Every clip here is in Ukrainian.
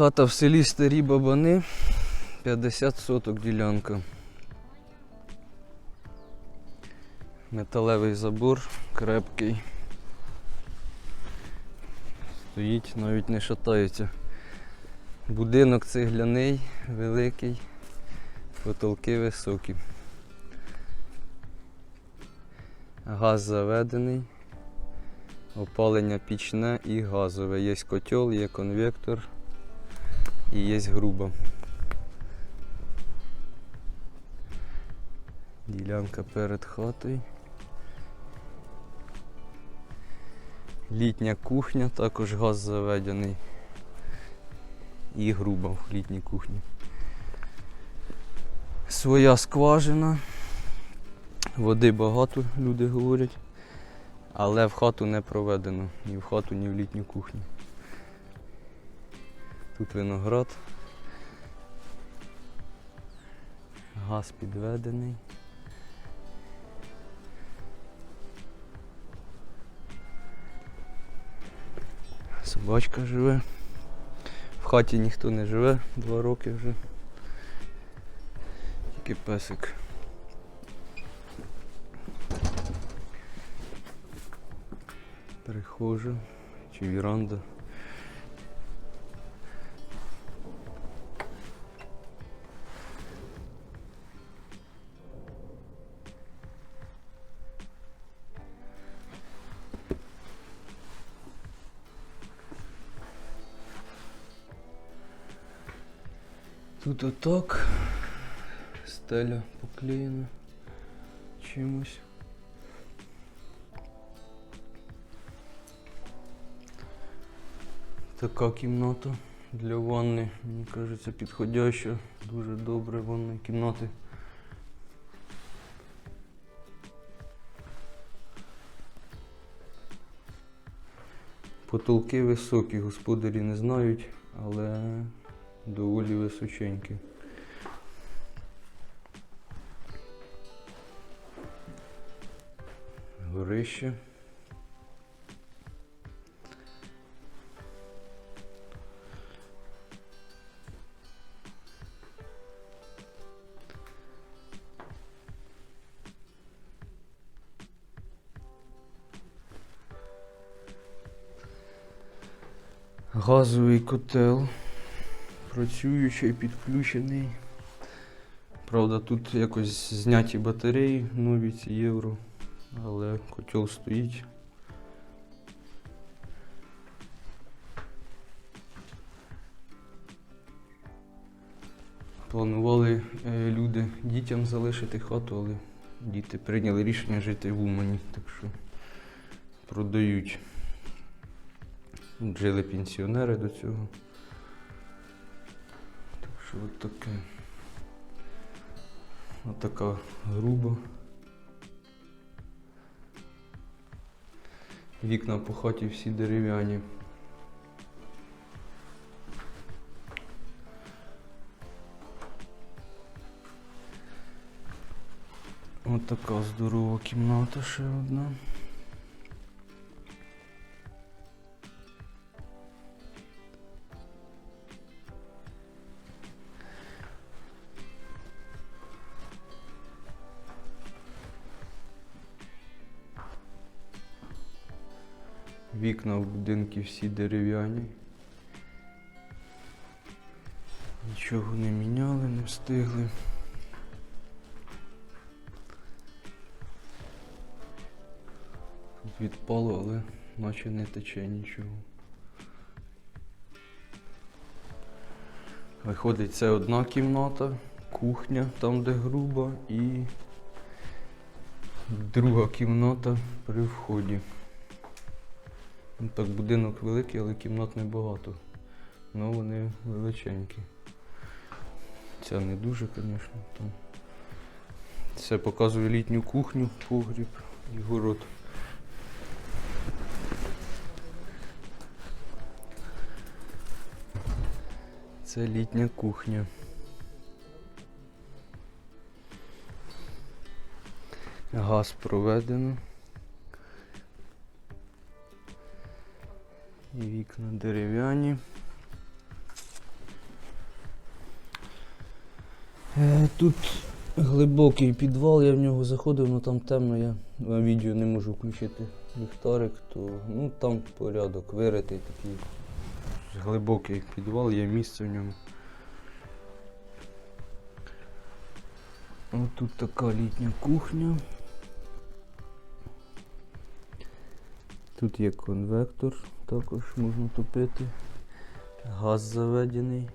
Хата в селі Старі Бабани, 50 соток ділянка. Металевий забор, крепкий. Стоїть, навіть не шатається. Будинок цегляний, великий, потолки високі. Газ заведений, опалення пічне і газове. Є котел, є конвектор і є груба. Ділянка перед хатою. Літня кухня, також газ заведений. І груба в літній кухні. Своя скважина. Води багато, люди говорять. Але в хату не проведено. Ні в хату, ні в літню кухню. Тут виноград. Газ підведений. Собачка живе. В хаті ніхто не живе, два роки вже. Тільки песик. Прихожа чи віранда. Тут отак. Стеля поклеєна чимось. Така кімната для ванни, мені кажеться, підходяща, дуже добре ванної кімнати. Потолки високі, господарі не знають, але доволі височенькі. Горище. Газовий котел. Працюючий, підключений. Правда, тут якось зняті батареї, нові ці євро, але котел стоїть. Планували е, люди дітям залишити хату, але діти прийняли рішення жити в Умані, так що продають. Жили пенсіонери до цього. Що от таке. Отака груба. Вікна по хаті всі дерев'яні. Отака здорова кімната ще одна. Вікна в будинку всі дерев'яні. Нічого не міняли, не встигли. Відпало, але наче не тече нічого. Виходить, це одна кімната, кухня, там де груба, і друга кімната при вході. Ну, Так, будинок великий, але кімнат небагато. Ну вони величенькі. Ця не дуже, звісно. Там. Це показує літню кухню, погріб і город. Це літня кухня. Газ проведено. І вікна дерев'яні. Е, тут глибокий підвал, я в нього заходив, але там темно, я е, відео не можу включити ліхтарик, то ну там порядок виритий такий. Глибокий підвал, є місце в ньому. Ось тут така літня кухня. Тут є конвектор також можна топити. Газ заведений.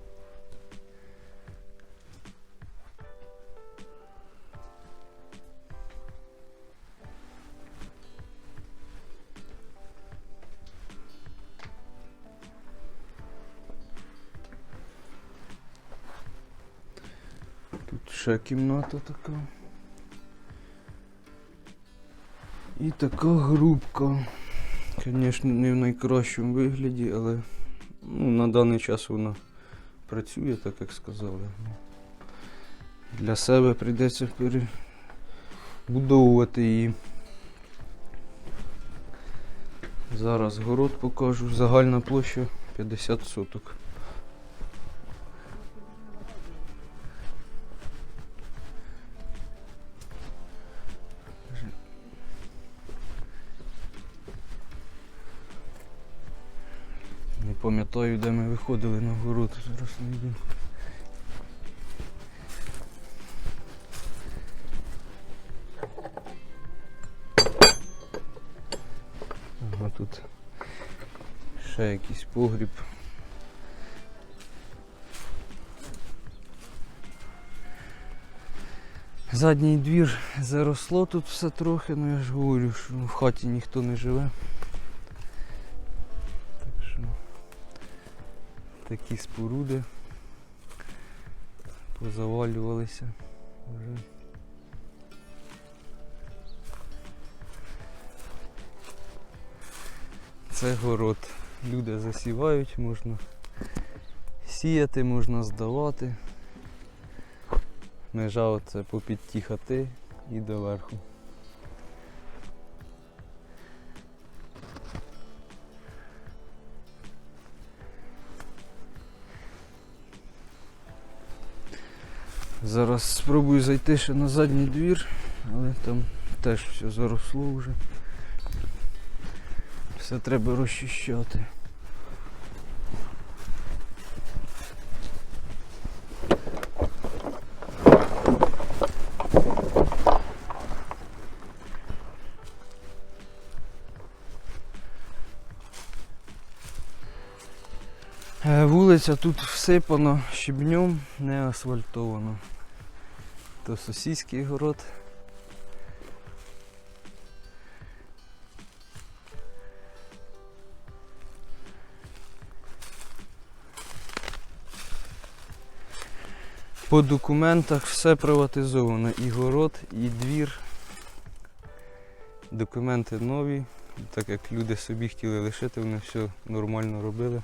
Тут ще кімната така. І така грубка. Звісно, не в найкращому вигляді, але ну, на даний час вона працює, так як сказали. Для себе прийдеться перебудовувати її. Зараз город покажу. Загальна площа 50 соток. Пам'ятаю, де ми виходили на город, зараз не йду. Ага, тут ще якийсь погріб. Задній двір заросло тут все трохи, ну я ж говорю, що в хаті ніхто не живе. Так що такі споруди позавалювалися вже. Це город. Люди засівають, можна сіяти, можна здавати. Межа оце попід ті хати і доверху. Зараз спробую зайти ще на задній двір, але там теж все заросло вже. Все треба розчищати. Е, Вулиця тут всипана щебнем, не асфальтовано. То сусідський город. По документах все приватизовано. І город, і двір. Документи нові, так як люди собі хотіли лишити, вони все нормально робили.